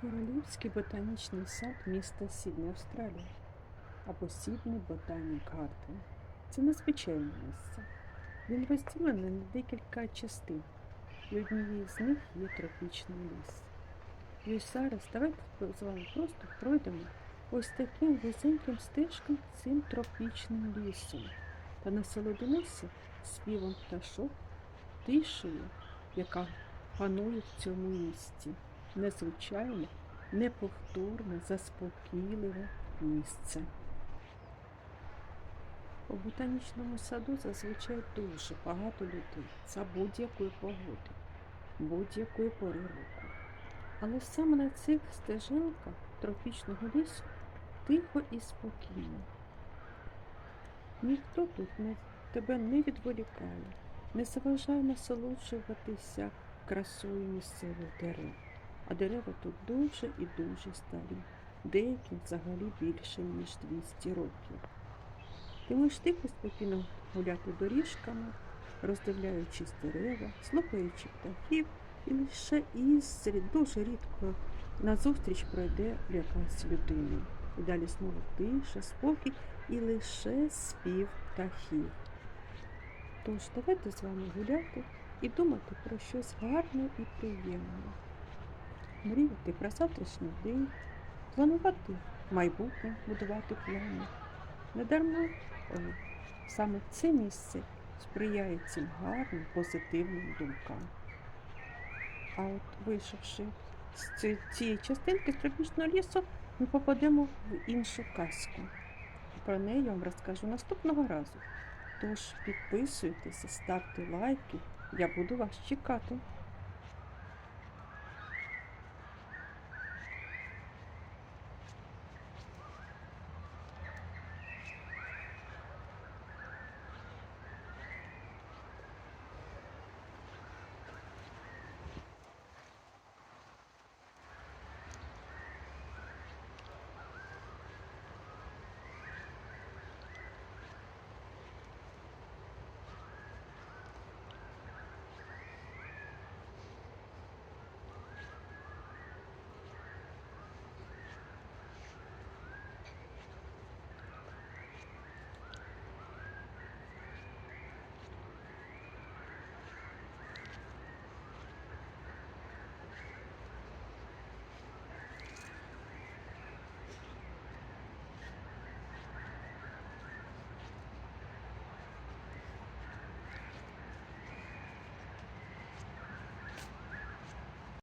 Королівський ботанічний сад міста Сіднey, Австралія, або Сіднey Ботанік Гарден. Це незвичайне місце. Він розділений на декілька частин, і однією з них є тропічний ліс. І ось зараз давайте з вами просто пройдемо ось таким вузеньким стежком цим тропічним лісом та насолодимося співом пташок, тишею, яка панує в цьому місті незвичайне, неповторне, заспокійливе місце. У ботанічному саду зазвичай дуже багато людей за будь-якої погоди, будь-якої пори року. Але саме на цих стежинках тропічного лісу тихо і спокійно. Ніхто тут не, тебе не відволікає, не заважає насолоджуватися красою місцевих дерев а дерева тут дуже і дуже старі, деякі взагалі більше, ніж 200 років. Ти можеш тихо спокійно гуляти доріжками, роздивляючись дерева, слухаючи птахів, і лише ізрі дуже рідко назустріч пройде якась людина. І далі знову тиша, спокій і лише спів птахів. Тож давайте з вами гуляти і думати про щось гарне і приємне мріяти про завтрашній день, планувати майбутнє, будувати плани. Недарма о, саме це місце сприяє цим гарним, позитивним думкам. А от вийшовши з цієї частинки з тропічного лісу, ми попадемо в іншу казку. Про неї я вам розкажу наступного разу. Тож підписуйтеся, ставте лайки, я буду вас чекати.